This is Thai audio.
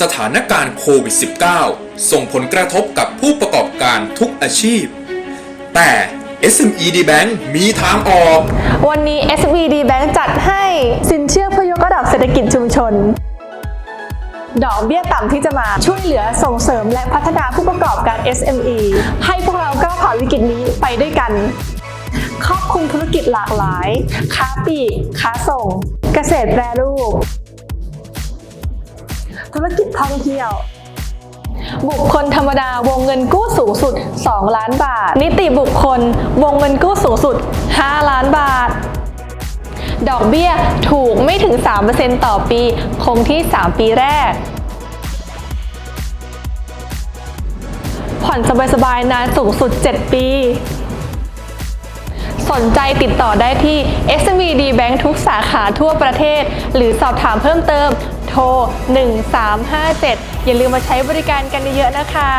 สถานการณ์โควิด -19 ส่งผลกระทบกับผู้ประกอบการทุกอาชีพ แต่ SME D Bank มีทางออก วันนี้ SVD Bank จัดให้สินเชื่อเพื่อยกระดับเศรษฐกิจชุมชน ดอกเบี้ยต่ำที่จะมาช่วยเหลือส่งเสริมและพัฒนาผู้ประกอบการ SME ให้พวกเราก้าวผ่านวิกฤตนี้ไปด้วยกัน ครอบคลุมธุรกิจหลากหลาย ค้าปลีกค้าส่ง เกษตรแปรรูป ธุรกิจท่องเที่ยว บุคคลธรรมดาวงเงินกู้สูงสุด 2 ล้านบาท นิติบุคคล วงเงินกู้สูงสุด 5 ล้านบาท ดอกเบี้ยถูกไม่ถึง 3%ต่อปี คงที่ 3 ปีแรก ผ่อนสบายๆนานสูงสุด 7 ปี สนใจติดต่อได้ที่ SMBD Bank ทุกสาขาทั่วประเทศ หรือสอบถามเพิ่มเติมโทร 1357 อย่าลืมมาใช้บริการกันเยอะๆนะคะ